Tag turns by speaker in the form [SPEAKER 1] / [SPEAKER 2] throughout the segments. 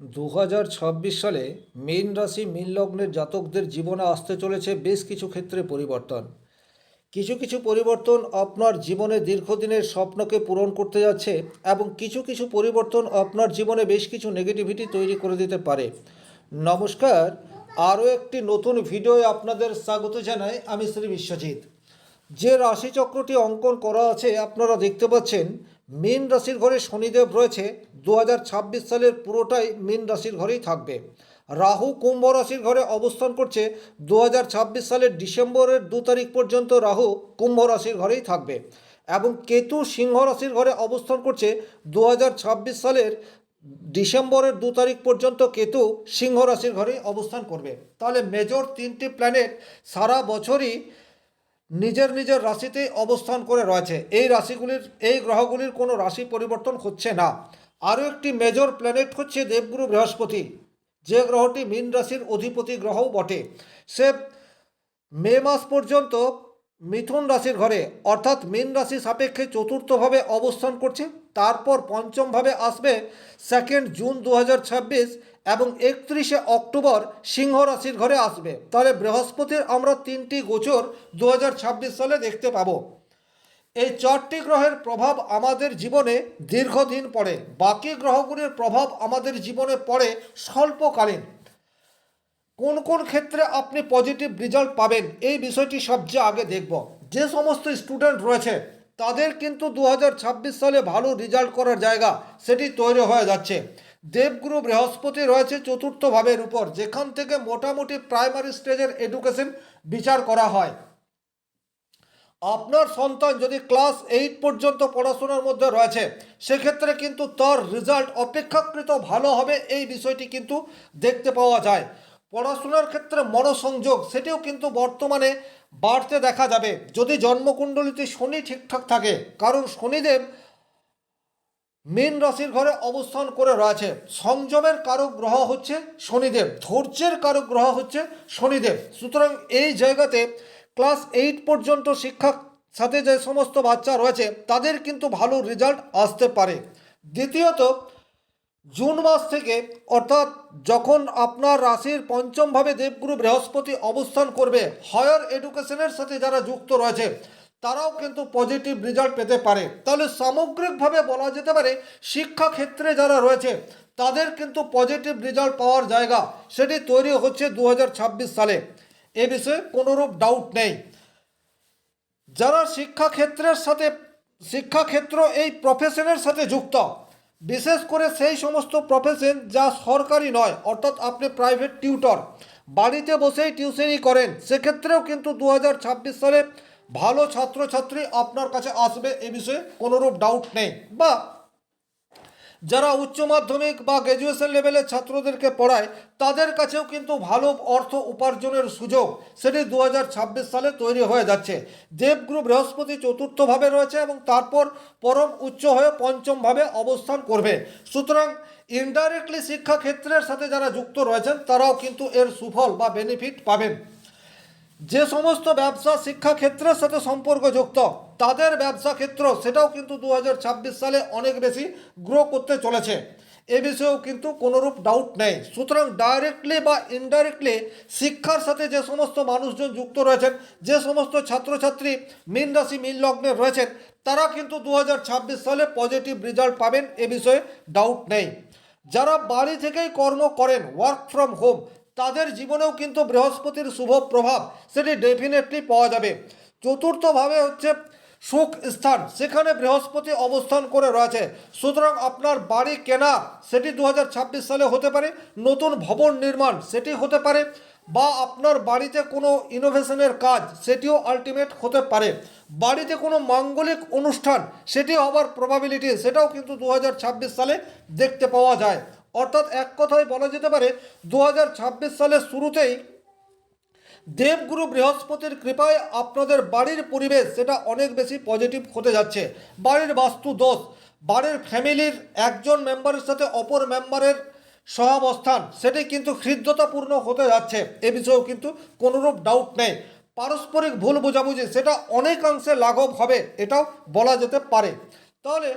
[SPEAKER 1] দু হাজার ছাব্বিশ সালে মীন রাশি মীন লগ্নের জাতকদের জীবনে আসতে চলেছে বেশ কিছু ক্ষেত্রে পরিবর্তন। কিছু কিছু পরিবর্তন আপনার জীবনে দীর্ঘদিনের স্বপ্নকে পূরণ করতে যাচ্ছে এবং কিছু কিছু পরিবর্তন আপনার জীবনে বেশ কিছু নেগেটিভিটি তৈরি করে দিতে পারে। নমস্কার, আরও একটি নতুন ভিডিওয়ে আপনাদের স্বাগত জানাই আমি শ্রী বিশ্বজিৎ। যে রাশিচক্রটি অঙ্কন করা আছে আপনারা দেখতে পাচ্ছেন মীন রাশির ঘরে শনিদেব রয়েছে দু হাজার ছাব্বিশ সালের পুরোটাই মীন রাশির ঘরেই থাকবে। রাহু কুম্ভ রাশির ঘরে অবস্থান করছে দু হাজার ছাব্বিশ সালের ডিসেম্বরের দু তারিখ পর্যন্ত রাহু কুম্ভ রাশির ঘরেই থাকবে এবং কেতু সিংহ রাশির ঘরে অবস্থান করছে দু হাজার ছাব্বিশ সালের ডিসেম্বরের দু তারিখ পর্যন্ত কেতু সিংহ রাশির ঘরে অবস্থান করবে। তাহলে মেজর তিনটি প্ল্যানেট সারা বছরই নিজের নিজের রাশিতে অবস্থান করে রয়েছে। এই রাশিগুলির, এই গ্রহগুলির কোনো রাশি পরিবর্তন হচ্ছে না। আরও একটি মেজর প্ল্যানেট হচ্ছে দেবগুরু বৃহস্পতি, যে গ্রহটি মীন রাশির অধিপতি গ্রহও বটে। সে মে মাস পর্যন্ত মিথুন রাশির ঘরে, অর্থাৎ মীন রাশি সাপেক্ষে চতুর্থভাবে অবস্থান করছে। তারপর পঞ্চমভাবে আসবে সেকেন্ড জুন দু হাজার ছাব্বিশ এবং একত্রিশে অক্টোবর সিংহ রাশির ঘরে আসবে। তাহলে বৃহস্পতির আমরা তিনটি গোচর দু হাজার ছাব্বিশ সালে দেখতে পাবো। এই চারটি গ্রহের প্রভাব আমাদের জীবনে দীর্ঘদিন পড়ে। বাকি গ্রহগুলির প্রভাব আমাদের জীবনে পড়ে স্বল্পকালীন। কোন কোন ক্ষেত্রে আপনি পজিটিভ রেজাল্ট পাবেন, এই বিষয়টি সবচেয়ে আগে দেখব। যে সমস্ত স্টুডেন্ট রয়েছে, তাদের কিন্তু দু হাজার ছাব্বিশ সালে ভালো রেজাল্ট করার জায়গা সেটি তৈরি হয়ে যাচ্ছে। দেবগুরু বৃহস্পতি রয়েছে চতুর্থ ভাবের উপর, যেখান থেকে মোটামুটি প্রাইমারি স্টেজের এডুকেশন বিচার করা হয়। আপনার সন্তান যদি ক্লাস এইট পর্যন্ত পড়াশোনার মধ্যে রয়েছে, সেক্ষেত্রে কিন্তু তার রেজাল্ট অপেক্ষাকৃত ভালো হবে, এই বিষয়টি কিন্তু দেখতে পাওয়া যায়। পড়াশোনার ক্ষেত্রে মনোসংযোগ সেটিও কিন্তু বর্তমানে বাড়তে দেখা যাবে। যদি জন্মকুণ্ডলিতে শনি ঠিকঠাক থাকে, কারণ শনিদেব মীন রাশির ঘরে অবস্থান করে রয়েছে। সংযমের কারক গ্রহ হচ্ছে শনিদেব, ধৈর্যের কারক গ্রহ হচ্ছে শনিদেব। সুতরাং এই জায়গাতে ক্লাস এইট পর্যন্ত শিক্ষার সাথে যে সমস্ত বাচ্চা রয়েছে, তাদের কিন্তু ভালো রেজাল্ট আসতে পারে। দ্বিতীয়ত জুন মাস থেকে, অর্থাৎ যখন আপনার রাশির পঞ্চমভাবে দেবগুরু বৃহস্পতি অবস্থান করবে হায়ার এডুকেশনের সাথে যারা যুক্ত রয়েছে, তারাও কিন্তু পজিটিভ রেজাল্ট পেতে পারে। তাহলে সামগ্রিকভাবে বলা যেতে পারে, শিক্ষা ক্ষেত্রে যারা রয়েছে, তাদের কিন্তু পজিটিভ রেজাল্ট পাওয়ার জায়গা সেটি তৈরি হচ্ছে দু হাজার ছাব্বিশ সালে। এ বিষয়ে কোনোরূপ ডাউট নেই। যারা শিক্ষাক্ষেত্রের সাথে, শিক্ষাক্ষেত্র এই প্রফেশনের সাথে যুক্ত বিশেষ করে সেই সমস্ত প্রফেশন যা সরকারি নয়, অর্থাৎ আপনি প্রাইভেট টিউটর বাড়িতে বসেই টিউশনই করেন, সেক্ষেত্রেও কিন্তু দু হাজার ছাব্বিশ সালে ভালো ছাত্রছাত্রী আপনার কাছে আসবে এ বিষয়ে কোনোরূপ ডাউট নেই। বা যারা উচ্চ মাধ্যমিক বা গ্র্যাজুয়েশন লেভেলের ছাত্রদেরকে পড়ায়, তাদের কাছেও কিন্তু ভালো অর্থ উপার্জনের সুযোগ সেটি দু হাজার ছাব্বিশ সালে তৈরি হয়ে যাচ্ছে। দেবগুরু বৃহস্পতি চতুর্থভাবে রয়েছে এবং তারপর পরম উচ্চ হয়ে পঞ্চমভাবে অবস্থান করবে। সুতরাং ইনডাইরেক্টলি শিক্ষাক্ষেত্রের সাথে যারা যুক্ত রয়েছেন, তারাও কিন্তু এর সুফল বা বেনিফিট পাবেন। যে সমস্ত ব্যবসা শিক্ষা ক্ষেত্রের সাথে সম্পর্কযুক্ত, তাদের ব্যবসা ক্ষেত্র সেটাও কিন্তু দু হাজার ছাব্বিশ সালে অনেক বেশি গ্রো করতে চলেছে। এ বিষয়েও কিন্তু কোনোরূপ ডাউট নেই। সুতরাং ডাইরেক্টলি বা ইনডাইরেক্টলি শিক্ষার সাথে যে সমস্ত মানুষজন যুক্ত রয়েছেন, যে সমস্ত ছাত্রছাত্রী মীন রাশি, মীন লগ্নে রয়েছেন, তারা কিন্তু দু হাজার ছাব্বিশ সালে পজিটিভ রেজাল্ট পাবেন, এ বিষয়ে ডাউট নেই। যারা বাড়ি থেকেই কর্ম করেন ওয়ার্ক ফ্রম হোম তাদের জীবনেও কিন্তু বৃহস্পতির শুভ প্রভাব সেটি ডেফিনেটলি পাওয়া যাবে। চতুর্থভাবে হচ্ছে সুখ স্থান, সেখানে বৃহস্পতি অবস্থান করে রয়েছে। সুতরাং আপনার বাড়ি কেনা, সেটি দু হাজার ছাব্বিশ সালে হতে পারে, নতুন ভবন নির্মাণ, সেটি হতে পারে, বা আপনার বাড়িতে কোনো ইনোভেশনের কাজ, সেটিও আলটিমেট হতে পারে। বাড়িতে কোনো মাঙ্গলিক অনুষ্ঠান সেটি হবার প্রবাবিলিটি সেটাও কিন্তু দু হাজার ছাব্বিশ সালে দেখতে পাওয়া যায়। অর্থাৎ এক কথায় বলা যেতে পারে দু হাজার ছাব্বিশ সালের শুরুতেই দেবগুরু বৃহস্পতির কৃপায় আপনাদের বাড়ির পরিবেশ সেটা অনেক বেশি পজিটিভ হতে যাচ্ছে। বাড়ির বাস্তু দোষ, বাড়ির ফ্যামিলির একজন মেম্বারের সাথে অপর মেম্বারের সহাবস্থান, সেটি কিন্তু হৃদ্যতাপূর্ণ হতে যাচ্ছে। এ বিষয়েও কিন্তু কোনোরূপ ডাউট নেই। পারস্পরিক ভুল বোঝাবুঝি, সেটা অনেকাংশে লাঘব হবে, এটাও বলা যেতে পারে। তাহলে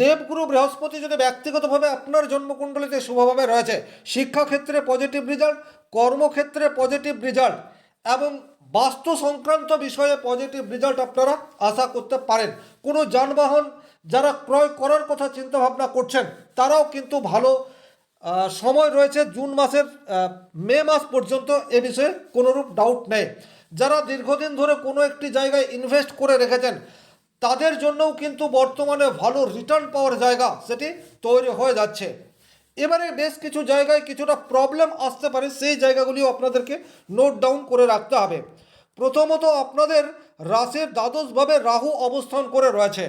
[SPEAKER 1] দেবগুরু বৃহস্পতি যদি ব্যক্তিগতভাবে আপনার জন্মকুণ্ডলিতে শুভভাবে রয়েছে, শিক্ষাক্ষেত্রে পজিটিভ রেজাল্ট কর্মক্ষেত্রে পজিটিভ রেজাল্ট এবং বাস্তু সংক্রান্ত বিষয়ে পজিটিভ রেজাল্ট আপনারা আশা করতে পারেন। কোনো যানবাহন যারা ক্রয় করার কথা চিন্তা ভাবনা করছেন, তারাও কিন্তু ভালো সময় রয়েছে জুন মাসের মে মাস পর্যন্ত এ বিষয়ে কোনোরূপ ডাউট নেই। যারা দীর্ঘদিন ধরে কোনো একটি জায়গায় ইনভেস্ট করে রেখেছেন তাদের জন্যও কিন্তু বর্তমানে ভালো রিটার্ন পাওয়ার জায়গা সেটি তৈরি হয়ে যাচ্ছে। এবারে বেশ কিছু জায়গায় কিছুটা প্রবলেম আসতে পারে, সেই জায়গাগুলিও আপনাদেরকে নোট ডাউন করে রাখতে হবে। প্রথমত আপনাদের রাশির দ্বাদশভাবে রাহু অবস্থান করে রয়েছে।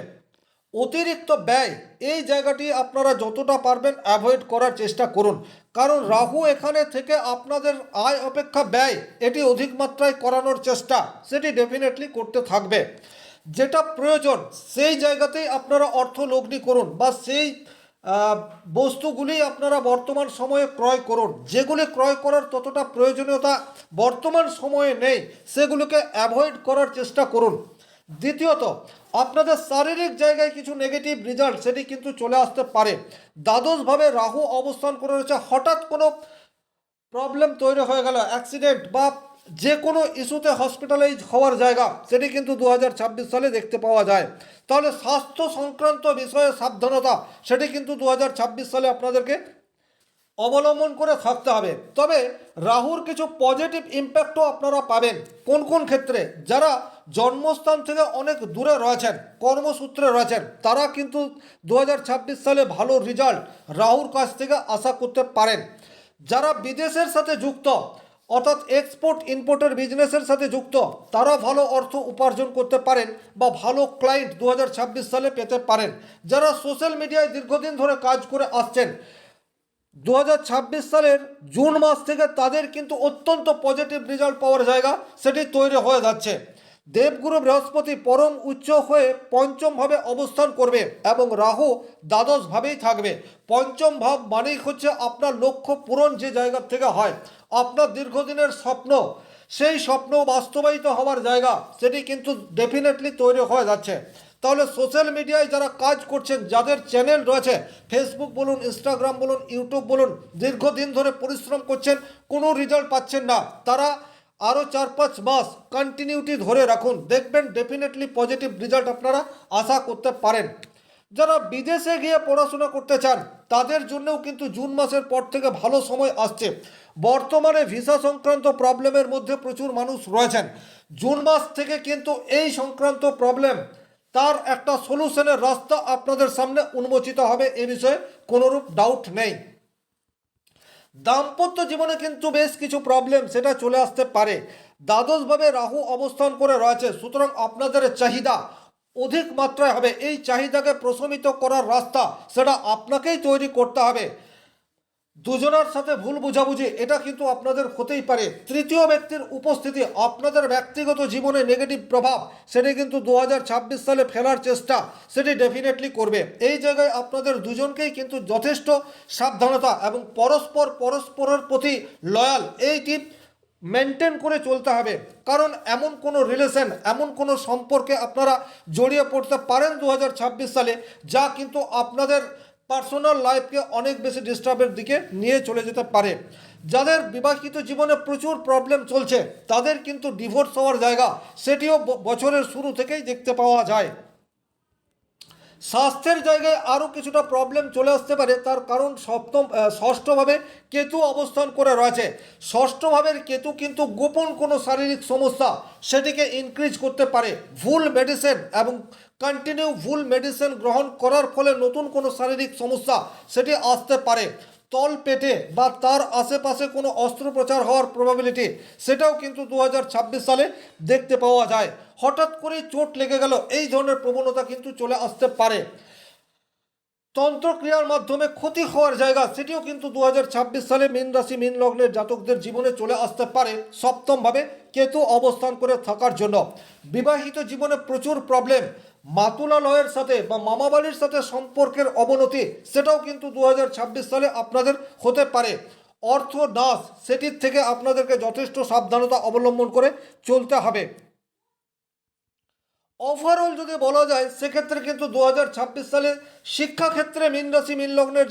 [SPEAKER 1] অতিরিক্ত ব্যয়, এই জায়গাটি আপনারা যতটা পারবেন অ্যাভয়েড করার চেষ্টা করুন। কারণ রাহু এখানে থেকে আপনাদের আয় অপেক্ষা ব্যয়, এটি অধিক মাত্রায় করানোর চেষ্টা, সেটি ডেফিনেটলি করতে থাকবে। যেটা প্রয়োজন, সেই জায়গাতেই আপনারা অর্থ লগ্নি করুন বা সেই বস্তুগুলি আপনারা বর্তমান সময়ে ক্রয় করুন। যেগুলি ক্রয় করার ততটা প্রয়োজনীয়তা বর্তমান সময়ে নেই, সেগুলোকে অ্যাভয়েড করার চেষ্টা করুন। দ্বিতীয়ত, আপনাদের শারীরিক জায়গায় কিছু নেগেটিভ রেজাল্ট সেটি কিন্তু চলে আসতে পারে। দ্বাদশভাবে রাহু অবস্থান করে রয়েছে। হঠাৎ কোনো প্রবলেম তৈরি হয়ে গেল অ্যাক্সিডেন্ট বা যে কোনো ইস্যুতে হসপিটালাইজ হওয়ার জায়গা, সেটি কিন্তু দু হাজার ছাব্বিশ সালে দেখতে পাওয়া যায়। তাহলে স্বাস্থ্য সংক্রান্ত বিষয়ে সাবধানতা, সেটি কিন্তু দু হাজার ছাব্বিশ সালে আপনাদেরকে অবলম্বন করে থাকতে হবে। তবে রাহুর কিছু পজিটিভ ইম্প্যাক্টও আপনারা পাবেন। কোন কোন ক্ষেত্রে? যারা জন্মস্থান থেকে অনেক দূরে রয়েছেন, কর্মসূত্রে রয়েছেন, তারা কিন্তু দু হাজার ছাব্বিশ সালে ভালো রেজাল্ট রাহুর কাছ থেকে আশা করতে পারেন। যারা বিদেশের সাথে যুক্ত অর্থাৎ এক্সপোর্ট ইম্পোর্টের বিজনেসের সাথে যুক্ত। তারা ভালো অর্থ উপার্জন করতে পারেন বা ভালো ক্লায়েন্ট দু হাজার ছাব্বিশ সালে পেতে পারেন, যারা সোশ্যাল মিডিয়ায় দীর্ঘদিন ধরে কাজ করে আসছেন। দু হাজার ছাব্বিশ সালের জুন মাস থেকে তাদের কিন্তু অত্যন্ত পজিটিভ রেজাল্ট পাওয়ার জায়গা সেটি তৈরি হয়ে যাচ্ছে। দেবগুরু বৃহস্পতি পরম উচ্চ হয়ে পঞ্চমভাবে অবস্থান করবে এবং রাহু দ্বাদশভাবেই থাকবে। পঞ্চম ভাব মানেই হচ্ছে আপনার লক্ষ্য পূরণ যে জায়গা থেকে হয়। আপনার দীর্ঘদিনের স্বপ্ন, সেই স্বপ্ন বাস্তবায়িত হওয়ার জায়গা, সেটি কিন্তু ডেফিনেটলি তৈরি হয়ে যাচ্ছে। তাহলে সোশ্যাল মিডিয়ায় যারা কাজ করছেন, যাদের চ্যানেল রয়েছে ফেসবুক বলুন ইনস্টাগ্রাম বলুন ইউটিউব বলুন, দীর্ঘদিন ধরে পরিশ্রম করছেন, কোনো রেজাল্ট পাচ্ছেন না, তারা আরও চার পাঁচ মাস কন্টিনিউটি ধরে রাখুন। দেখবেন ডেফিনেটলি পজিটিভ রেজাল্ট আপনারা আশা করতে পারেন। যারা বিদেশে গিয়ে পড়াশোনা করতে চান, তাদের জন্যও কিন্তু জুন মাসের পর থেকে ভালো সময় আসছে। বর্তমানে ভিসা সংক্রান্ত প্রবলেমের মধ্যে প্রচুর মানুষ রয়েছেন। জুন মাস থেকে কিন্তু এই সংক্রান্ত প্রবলেম, তার একটা সলিউশনের রাস্তা আপনাদের সামনে উন্মোচিত হবে এ বিষয়ে কোনোরূপ ডাউট নেই। দাম্পত্য জীবনে কিন্তু বেশ কিছু প্রবলেম সেটা চলে আসতে পারে। দ্বাদশভাবে রাহু অবস্থান করে রয়েছে। সুতরাং আপনাদের চাহিদা অধিক মাত্রায় হবে। এই চাহিদাকে প্রশমিত করার রাস্তা সেটা আপনাকেই তৈরি করতে হবে। দুজনের সাথে ভুল বোঝাবুঝি, এটা কিন্তু আপনাদের হতেই পারে। তৃতীয় ব্যক্তির উপস্থিতি, আপনাদের ব্যক্তিগত জীবনে নেগেটিভ প্রভাব, সেটি কিন্তু দু হাজার ছাব্বিশ সালে ফেলার চেষ্টা, সেটি ডেফিনেটলি করবে। এই জায়গায় আপনাদের দুজনকেই কিন্তু যথেষ্ট সাবধানতা এবং পরস্পর পরস্পরের প্রতি লয়াল এই টিপ মেনটেন করে চলতে হবে। কারণ এমন কোনো রিলেশন এমন কোনো সম্পর্কে আপনারা জড়িয়ে পড়তে পারেন দু হাজার ছাব্বিশ সালে, যা কিন্তু আপনাদের পার্সোনাল লাইফকে অনেক বেশি ডিস্টার্বের দিকে নিয়ে চলে যেতে পারে। যাদের বিবাহিত জীবনে প্রচুর প্রবলেম চলছে, তাদের কিন্তু ডিভোর্স হওয়ার জায়গা, সেটিও বছরের শুরু থেকেই দেখতে পাওয়া যায়। স্বাস্থ্যের জায়গায় আরও কিছুটা প্রবলেম চলে আসতে পারে, তার কারণ সপ্তম ষষ্ঠভাবে কেতু অবস্থান করে রয়েছে। ষষ্ঠভাবের কেতু কিন্তু গোপন কোনো শারীরিক সমস্যা, সেটিকে ইনক্রিজ করতে পারে। ভুল মেডিসিন এবং কন্টিনিউ ভুল মেডিসিন গ্রহণ করার ফলে নতুন কোনো শারীরিক সমস্যা, সেটি আসতে পারে। তল পেটে বা তার আশেপাশে কোনো অস্ত্রোপচার হওয়ার প্রবাবিলিটি সেটাও কিন্তু দু হাজার ছাব্বিশ সালে দেখতে পাওয়া যায়। হঠাৎ করেই চোট লেগে গেল, এই ধরনের প্রবণতা কিন্তু চলে আসতে পারে। তন্ত্রক্রিয়ার মাধ্যমে ক্ষতি হওয়ার জায়গা, সেটিও কিন্তু দু হাজার ছাব্বিশ সালে মীন রাশি, মীন লগ্নের জাতকদের জীবনে চলে আসতে পারে সপ্তমভাবে কেতু অবস্থান করে থাকার জন্য। বিবাহিত জীবনে প্রচুর প্রবলেম মাতুলালয়ের সাথে বা মামাবাড়ির সাথে সম্পর্কের অবনতি, সেটাও কিন্তু দু হাজার ছাব্বিশ সালে আপনাদের হতে পারে। অর্থ দাস, সেটির থেকে আপনাদেরকে যথেষ্ট সাবধানতা অবলম্বন করে চলতে হবে। ওভারঅল যদি বলা যায়, সেক্ষেত্রে কিন্তু দু হাজার ছাব্বিশ সালে শিক্ষাক্ষেত্রে মীন রাশি, মীন লগ্নের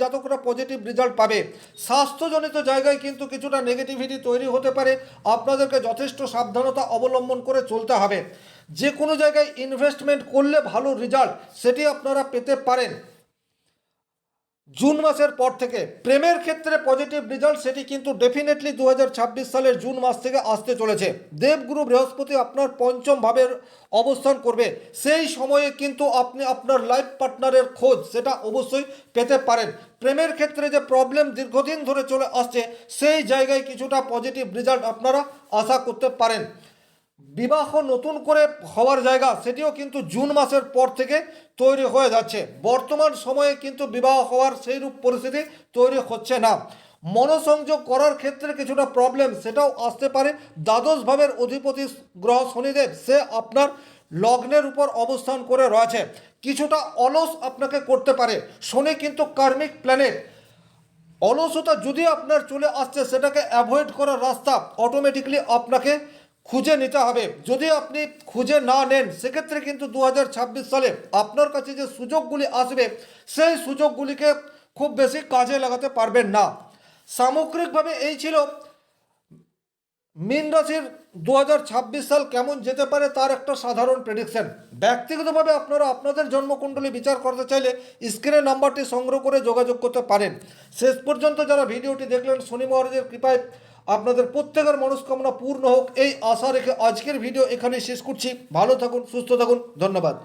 [SPEAKER 1] পজিটিভ রেজাল্ট পাবে। স্বাস্থ্যজনিত জায়গায় কিন্তু কিছুটা নেগেটিভিটি তৈরি হতে পারে। আপনাদেরকে যথেষ্ট সাবধানতা অবলম্বন করে চলতে হবে। যে কোনো জায়গায় ইনভেস্টমেন্ট করলে ভালো রেজাল্ট সেটি আপনারা পেতে পারেন। জুন মাসের পর থেকে প্রেমের ক্ষেত্রে পজিটিভ রেজাল্ট সেটি কিন্তু ডেফিনেটলি দু হাজার ছাব্বিশ সালের জুন মাস থেকে আসতে চলেছে। দেবগুরু বৃহস্পতি আপনার পঞ্চম ভাবের অবস্থান করবে। সেই সময়ে কিন্তু আপনি আপনার লাইফ পার্টনারের খোঁজ সেটা অবশ্যই পেতে পারেন। প্রেমের ক্ষেত্রে যে প্রবলেম দীর্ঘদিন ধরে চলে আসছে, সেই জায়গায় কিছুটা পজিটিভ রেজাল্ট আপনারা আশা করতে পারেন। বিবাহ নতুন করে হওয়ার জায়গা, সেটিও কিন্তু জুন মাসের পর থেকে তৈরি হয়ে যাচ্ছে। বর্তমান সময়ে কিন্তু বিবাহ হওয়ার সেই রূপ পরিস্থিতি তৈরি হচ্ছে না। মনোসংযোগ করার ক্ষেত্রে কিছুটা প্রবলেম সেটাও আসতে পারে। দ্বাদশ ভাবের অধিপতি গ্রহ শনিদেব, সে আপনার লগ্নের উপর অবস্থান করে রয়েছে। কিছুটা অলস আপনাকে করতে পারে। শনি কিন্তু কার্মিক প্ল্যানেট অলসতা যদি আপনার চলে আসছে, সেটাকে অ্যাভয়েড করার রাস্তা অটোমেটিকলি আপনাকে খুঁজে নিতে হবে। যদি আপনি খুঁজে না নেন, সেক্ষেত্রে কিন্তু দু হাজার ছাব্বিশ সালে আপনার কাছে যে সুযোগগুলি আসবে, সেই সুযোগগুলিকে খুব বেশি কাজে লাগাতে পারবেন না। সামগ্রিকভাবে এই ছিল মীন রাশির দু হাজার ছাব্বিশ সাল কেমন যেতে পারে তার একটা সাধারণ প্রেডিকশন ব্যক্তিগতভাবে আপনারা আপনাদের জন্মকুণ্ডলী বিচার করতে চাইলে স্ক্রিনের নাম্বারটি সংগ্রহ করে যোগাযোগ করতে পারেন। শেষ পর্যন্ত যারা ভিডিওটি দেখলেন, শনি মহারাজের কৃপায় আপনাদের প্রত্যেকের মনস্কামনা পূর্ণ হোক। এই আশা রেখে আজকের ভিডিও এখানে শেষ করছি। ভালো থাকুন, সুস্থ থাকুন। ধন্যবাদ।